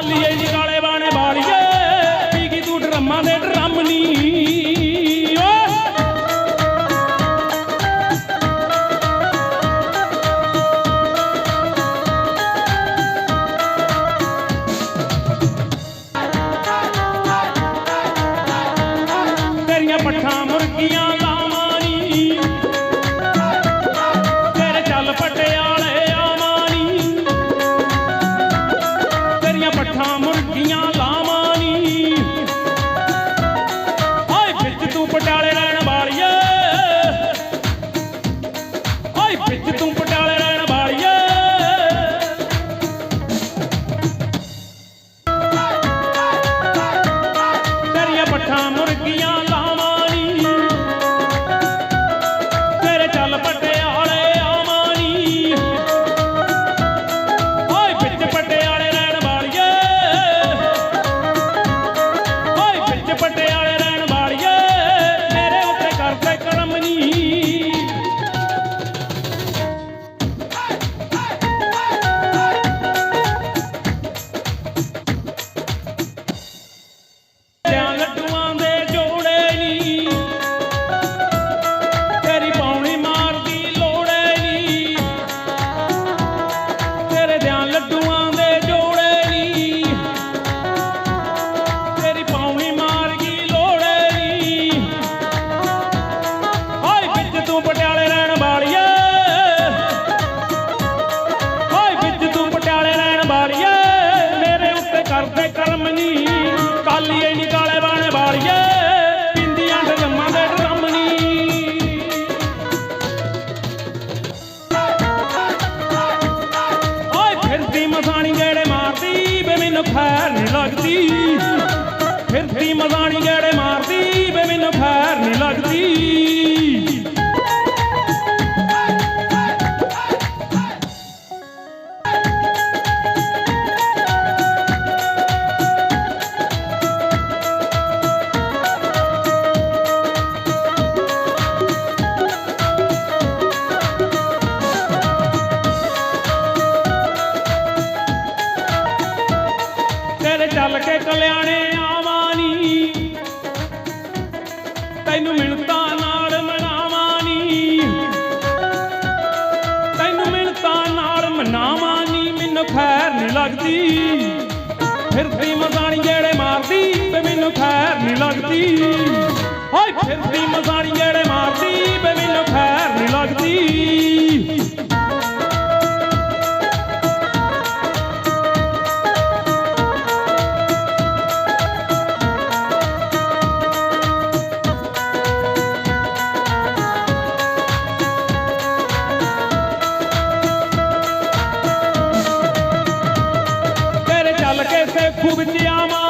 ਕਾਲੀਏ ਜੀ मुर्गियां ਕਰਦੇ ਕਰਮ ਕਾਲੀਏ ਨੀ ਕਾਲੇ ਬਾਣੇ ਵਾਲੀਏ, ਪਿੰਦੀਆਂ ਡਰਮਾਂ ਦੇ ਡਰਮ ਓਏ ਫਿਰਦੀ ਮਸਾਣੀ ਗੇੜੇ ਮਾਰਦੀ ਵੇ ਮੈਨੂੰ ਖੈਰ ਨਹੀਂ ਲੱਗਦੀ। ਫਿਰਦੀ ਮਸਾਣੀ ਗੇੜੇ ਮਾਰਦੀ ਵੇ ਮੈਨੂੰ ਖੈਰ ਨਹੀਂ ਲੱਗਦੀ। ਕਲਿਆਣੇ ਆਵਾਂ ਤੈਨੂੰ ਮਿਲਤਾ ਨਾਲ ਮਨਾਵਾਂ ਤੈਨੂੰ ਮਿਲਤਾ ਨਾਲ ਮਨਾਵਾਨੀ, ਮੈਨੂੰ ਖੈਰ ਨਹੀਂ ਲੱਗਦੀ। ਫਿਰਦੀ ਮਜ਼ਾਣੀ ਜਿਹੜੇ ਮਾਰਦੀ ਤੇ ਮੈਨੂੰ ਖੈਰ ਨਹੀਂ ਲੱਗਦੀ। ਹਾਏ ਫਿਰਦੀ ਮਜ਼ਾਣੀ ਜਿਹੜੇ খুব নিয়ামা